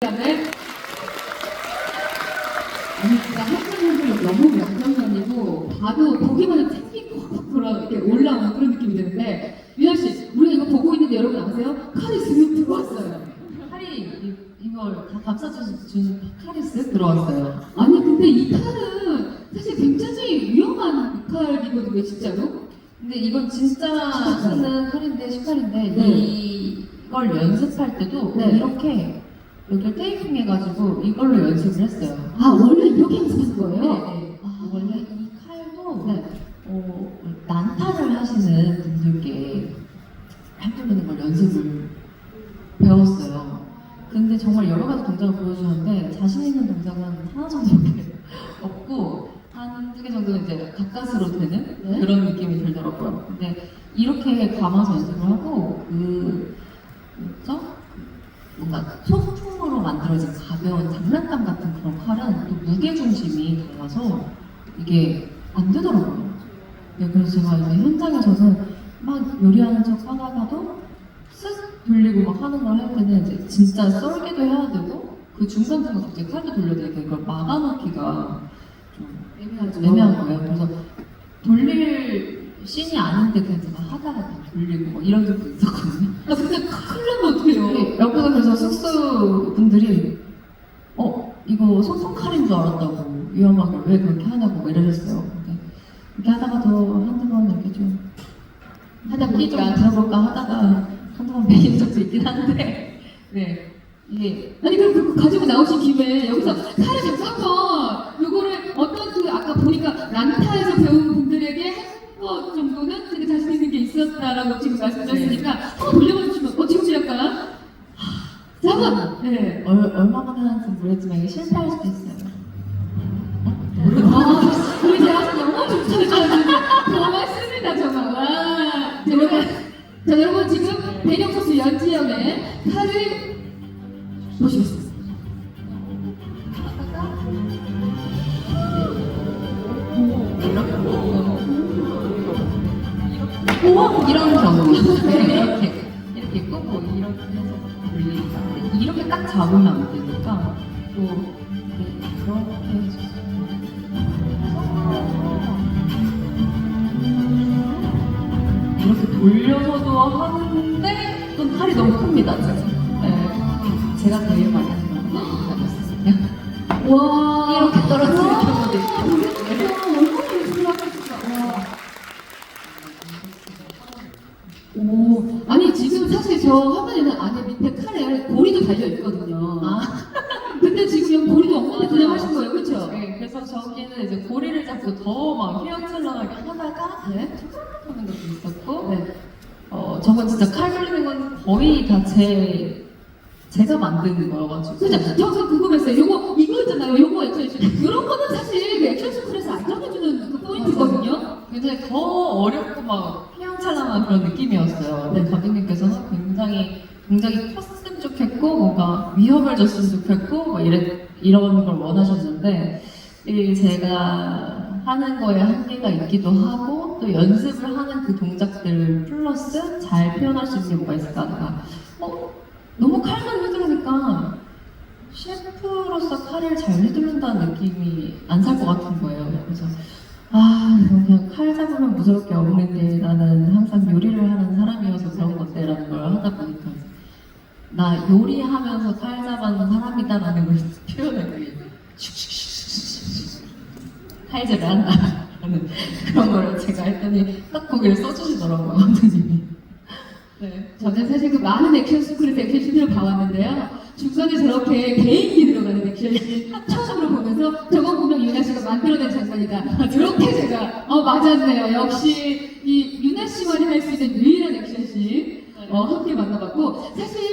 그다음에 아니 진짜 한국분들 너무 명장면이고 봐도 보기만 해도 생기 콕 돌아 이렇게 올라오는 그런 느낌이 드는데 미나 씨 우리가 이거 보고 있는데 여러분 아세요? 칼이 쓱 들어왔어요. 칼이 이, 이걸 다 감싸주신 칼이 쓱 들어왔어요. 아니 근데 이 칼은 사실 굉장히 위험한 칼이거든요 진짜로. 근데 이건 진짜 쓰는 칼인데 식칼인데 네. 이걸 연습할 때도 네. 이렇게 여기를 테이핑 해가지고 이걸로 연습을 했어요. 아 원래 이렇게 연습하는 거예요? 네. 아, 원래 이 칼도 네. 어, 난타를 하시는 분들께 칼 돌리는 걸 연습을 배웠어요. 근데 정말 여러 가지 동작을 보여주는데 자신 있는 동작은 하나 정도밖에 없고 한 두 개 정도는 이제 가까스로 되는 네. 그런 느낌이 들더라고요. 근데 이렇게 감아서 연습을 하고 그 뭐죠? 뭔가 소품으로 만들어진 가벼운 장난감 같은 그런 칼은 또 무게 중심이 달라서 이게 안 되더라고요. 네, 그래서 제가 이제 현장에서는 막 요리하는 척 하다가도 쓱 돌리고 막 하는 걸 할 때는 이제 진짜 썰기도 해야 되고 그 중간중간 갑자기 칼도 돌려야 되니까 이걸 막아놓기가 좀 애매하죠. 애매한 거예요. 그래서 돌릴 씬이 아닌데 그냥 제가 하다가 돌리고 뭐 이런 적도 있었거든요. 아 근데 큰일 나면 어떡해요? 네, 옆에서 그래서 숙소 분들이 어 이거 소품 칼인 줄 알았다고 위험하게 왜 그렇게 하냐고 막 이러셨어요. 이렇게 하다가도 한두 번 이렇게 좀 하다 끼좀 보니까 들어볼까 하다가 한두 번 베인 적도 있긴 한데. 네. 이게 아니 그럼 그거 가지고 나오신 김에 여기서 칼을 좀 써서 요거를 어떤 그 아까 보니까 란타에서 배운 분들에게 한거 정도는 되게 자신 있는 게 있었다라고 지금 말씀하셨으니까 한번 돌려봐 주시면 어 지금 시작할까요? 자 한번 네. 얼, 얼마나 하는지 모르겠지만 이게 실패할 수도 있어요. 아 우리 영어 좀 찾아주는 고맙습니다 정말 와 자, 여러분 자 여러분 지금 배경 선수 연지영의 칼을 보시겠습니다. 오! 이런 경우 이렇게 이렇게 꺾고 이렇게 해서 돌리니까 딱 잡으면 안 되니까 또 네, 그렇게 해줬어요. 이렇게 돌려서도 하는데 또 팔이 너무 큽니다 진짜. 네. 제가 제일 많이 하는. 와 이렇게 떨어지는 경우도 있고. 오, 아니 지금 사실 저 화면에는 안에 밑에 달려 있거든요. 아. 근데 지금 고리도 없는데 그냥 하신 거예요, 그렇죠? 네, 그래서 저기는 이제 고리를 잡고 더막 휘황찬란하게 하다가 네. 하는 것도 있었고 네. 어 저건 진짜 칼 돌리는 건 거의 다 제 제가 만든 거여가지고 그죠? 저서 궁금했어요. 요거 이거 있잖아요. 요거 액션 이런 거는 사실 그 액션 스쿨에서 안 정해주는 그 포인트거든요. 굉장히 더 어렵고 막 휘황찬란한 그런 느낌이었어요. 근데 감독님께서는 굉장히 굉장히 컸으면 좋겠고 뭔가 위협을 줬으면 좋겠고 뭐 이래, 이런 걸 원하셨는데 이 제가 하는 거에 한계가 있기도 하고 또 연습을 하는 그 동작들 플러스 잘 표현할 수 있는 게 뭐가 있을까 하다가 어? 너무 칼만 휘두르니까 셰프로서 칼을 잘 휘두른다는 느낌이 안 살 것 같은 거예요. 그래서 아 이거 그냥 칼 잡으면 무서울 게 없는데 나는 항상 요리를 하는 사람이어서 그런 건데라는 걸 하다 보니까 나 요리하면서 칼 잡아는 사람이다라는 걸 슉슉슉슉슉 칼질을 한다라는 그런 거를 제가 했더니 딱 거기를 써주시더라고요 감독님이 네. 저는 사실 그 많은 액션 스쿨에서 액션 씬을 봐왔는데요. 중간에 저렇게 개인기 들어가는 액션씬 처음으로 보면서 저거 보면 유나 씨가 만들어낸 장면이다. 이렇게 제가 어 맞았네요. 역시 이 유나 씨만이 할 수 있는 유일한 액션 씬 어, 함께 만나봤고 사실